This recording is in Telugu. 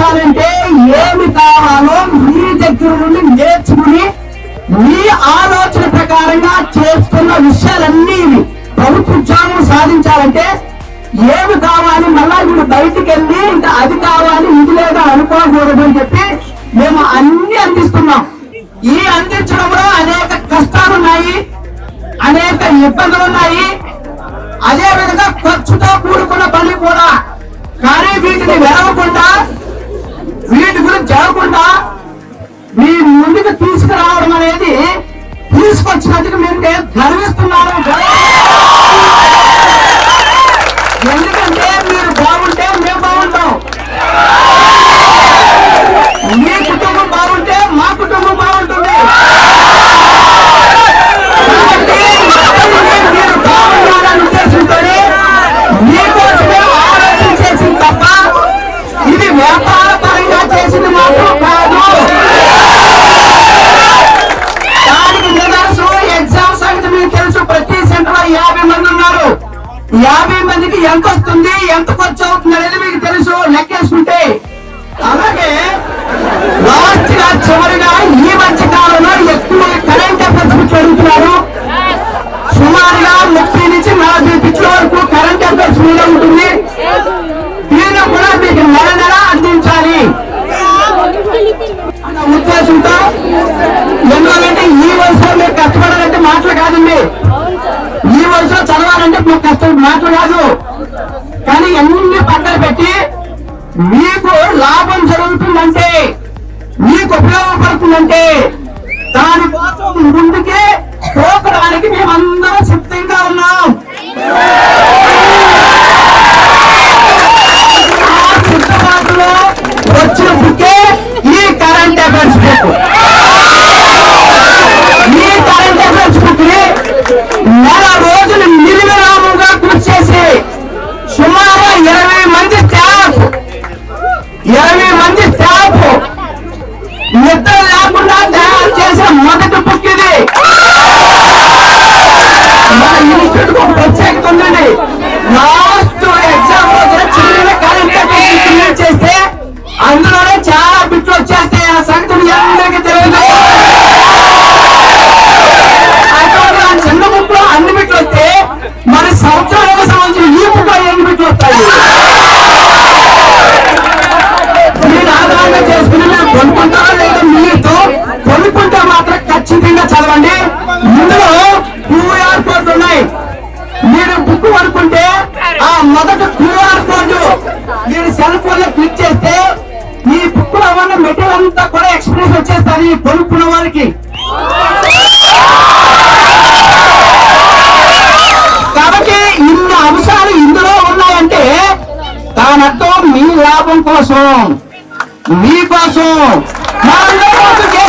సాధించాలంటే ఏమి కావాలో మీ దగ్గర నుండి నేర్చుకుని మీ ఆలోచన ప్రకారంగా చేసుకున్న విషయాలన్నీ ప్రభుత్వ ఉద్యోగం సాధించాలంటే ఏమి కావాలి? మళ్ళా వీడు బయటికి వెళ్ళి ఇంకా అది కావాలి ఇది లేదా అనుకోకూడదు అని చెప్పి మేము అన్ని అందిస్తున్నాం. ఈ అందించడంలో అనేక కష్టాలు ఉన్నాయి అనేక ఇబ్బందులు ఉన్నాయి. అదే విధంగా ఖర్చుతో కూడుకున్న పని కూడా paramız ఎంత ఖర్చు అవుతుంది అనేది మీకు తెలుసు లెక్కేసుకుంటే. అలాగే లాస్ట్గా చివరిగా ఈ మధ్య కాలంలో ఎక్కువ కరెంట్ అఫైర్స్ బిట్లు అడుగుతున్నారు సుమారుగా ముప్పై నుంచి నలభై బిట్ల వరకు కరెంట్ అఫైర్స్ మీద ఉంటుంది. దీనిలో కూడా మీకు నెల నెల అందించాలి. అన్న ఉద్దేశంతో ఎందుకంటే ఈ వయసులో మీరు కష్టపడాలంటే మాటలు కాదండి. ఈ వయసులో చదవాలంటే మాకు కష్టం మాటలు కాదు. కానీ అన్ని పక్కన పెట్టి మీకు లాభం జరుగుతుందంటే మీకు ఉపయోగపడుతుందంటే దానికోసం ముందుకే పోకడానికి మేమందరం సిద్ధంగా ఉన్నాం. మన ఇన్స్టిట్యూట్ ఒక ప్రత్యేకత ఉందండి లాస్ట్ ఎగ్జామ్ రోజున చిన్న కరెంట్ అఫైర్స్ చేస్తే అందులోనే చాలా బిట్లు వచ్చేస్తాయి. ఆ సంగతి మీ అందరికీ తెలియదు. అటువంటి ఆ చిన్న బుక్ అన్ని బిట్లు వస్తే మన సంవత్సరాలకు సంబంధించిన ఈ బుక్ ఎన్ని బిట్లు వస్తాయి? ఆధారంగా చేసుకుని మేము కొనుక్కుంటారో లేదో మీతో? కొనుక్కుంటే మాత్రం ఖచ్చితంగా చదవండి. వచ్చేస్తుంది కొనుక్కున్న వారికి. కాబట్టి ఇన్ని అంశాలు ఇందులో ఉన్నాయంటే దానర్థం మీ లాభం కోసం మీకోసం కోసం